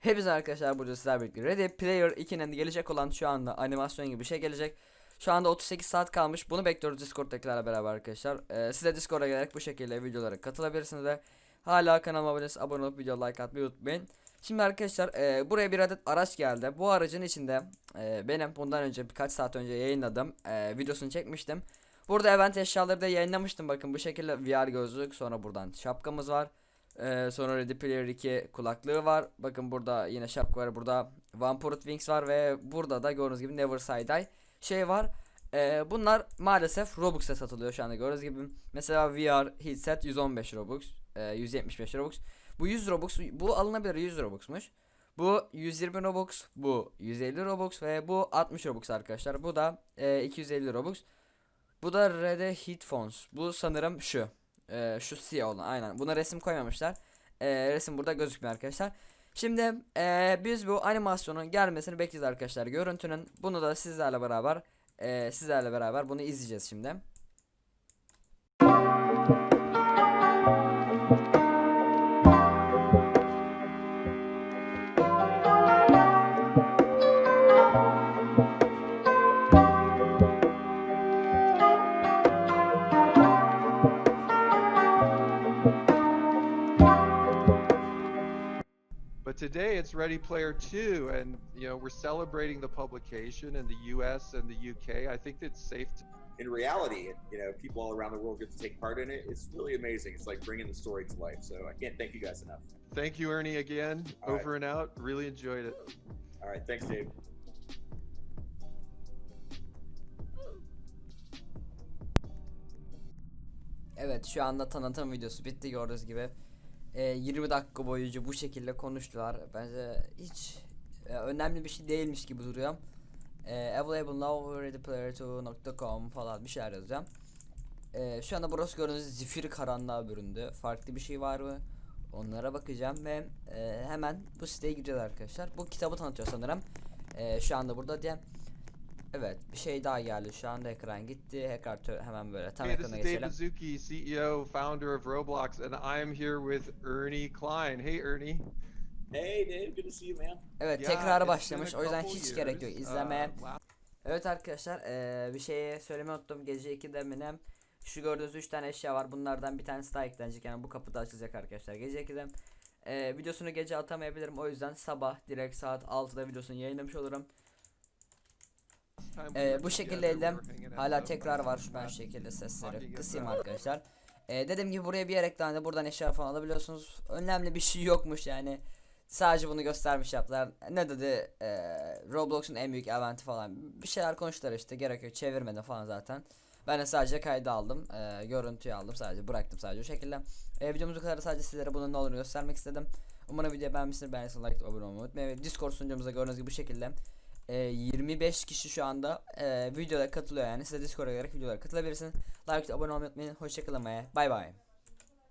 Hepinize arkadaşlar burada sizler birlikte Ready Player 2'nin gelecek olan şu anda animasyon gibi bir şey gelecek. Şu anda 38 saat kalmış. Bunu bekliyoruz Discord'dakilerle beraber arkadaşlar. Ee, siz de Discord'a gelerek bu şekilde videolara katılabilirsiniz ve hala kanalıma abone, abone olup video like atmayı unutmayın. Şimdi arkadaşlar e, buraya bir adet araç geldi. Bu aracın içinde e, benim bundan önce birkaç saat önce yayınladım. E, videosunu çekmiştim. Burada event eşyaları da yayınlamıştım. Bakın bu şekilde VR gözlük sonra buradan şapkamız var. Ee, sonra Ready Player 2 kulaklığı var. Bakın burada yine şapka var. Burada Vampire Wings var ve burada da gördüğünüz gibi Never Say Die şey var. Ee, bunlar maalesef Robux'a satılıyor şu anda gördüğünüz gibi. Mesela VR headset 115 Robux, e, 175 Robux. Bu 100 Robux, bu alınabilir 100 Robux'muş. Bu 120 Robux, bu 150 Robux ve bu 60 Robux arkadaşlar. Bu da e, 250 Robux. Bu da Red Headphones. Bu sanırım şu. Ee, şu siyah olan aynen. Buna resim koymamışlar. Ee, resim burada gözükmüyor arkadaşlar. Şimdi ee, biz bu animasyonun gelmesini bekleyeceğiz arkadaşlar. Görüntünün bunu da sizlerle beraber ee, sizlerle beraber bunu izleyeceğiz şimdi. Today it's Ready Player 2, and you know we're celebrating the publication in the U.S. and the U.K. I think it's safe to. in reality, you know, people all around the world get to take part in it. It's really amazing. It's like bringing the story to life. So I can't thank you guys enough. Thank you, Ernie, again. All right. over and out. Really enjoyed it. All right, thanks, Dave. Evet şu anda tanıtım videosu bitti gördüğünüz gibi. Ee, 20 dakika boyunca bu şekilde konuştular. Bence hiç e, önemli bir şey değilmiş gibi duruyor. Ee, available now readyplayer2.com falan bir şeyler yazacağım. Ee, şu anda burası gördüğünüz zifir karanlığa büründü. Farklı bir şey var mı? Onlara bakacağım ve e, hemen bu siteye gireceğiz arkadaşlar. Bu kitabı tanıtıyor sanırım. Ee, şu anda burada diye. Evet bir şey daha geldi. Şu anda ekran gitti. Tekrar tö- hemen böyle tam Hey, this ekrana is Dave geçelim. Bazuki, CEO, founder of Roblox, and I am here with Ernie Klein. Hey, Ernie. Hey, Dave. Good to see you, man. Evet Yeah, it's başlamış. O yüzden hiç gerek yok years. izlemeye. Uh, last- Evet arkadaşlar eee, bir şey söylemeyi unuttum. Gece 2'de mi ne? Şu gördüğünüz 3 tane eşya var. Bunlardan bir tanesi daha eklenecek. Yani bu kapıda açılacak arkadaşlar. Gece 2'de. Eee, videosunu gece atamayabilirim. O yüzden sabah direkt saat 6'da videosunu yayınlamış olurum. Were bu together, şekilde we elim were hanging out, hala tekrar var. I'm Ben şu şekilde sesleri kısayım arkadaşlar. Eee dediğim gibi buraya bir yer eklendi. Buradan eşya falan alabiliyorsunuz. Önemli bir şey yokmuş yani. Sadece bunu göstermiş yaptılar. Ne dedi? Eee, Roblox'un en büyük eventi falan. Bir şeyler konuştular işte. Gerek yok. Çevirmedi falan zaten. Ben de sadece kaydı aldım. Eee, görüntüyü aldım. Sadece bıraktım sadece o şekilde. Eee videomuz kadar. Sadece sizlere bunun ne olduğunu göstermek istedim. Umarım videoyu beğenmişsiniz. Beğendiyseniz like abone olmayı unutmayın. Discord sunucumuzda gördüğünüz gibi bu şekilde. Eee, 25 kişi şu anda eee videoda katılıyor yani. Siz de Discord'a gelerek videolara katılabilirsiniz. Like abone olmayı unutmayın. Hoşçakalın ve bay bay.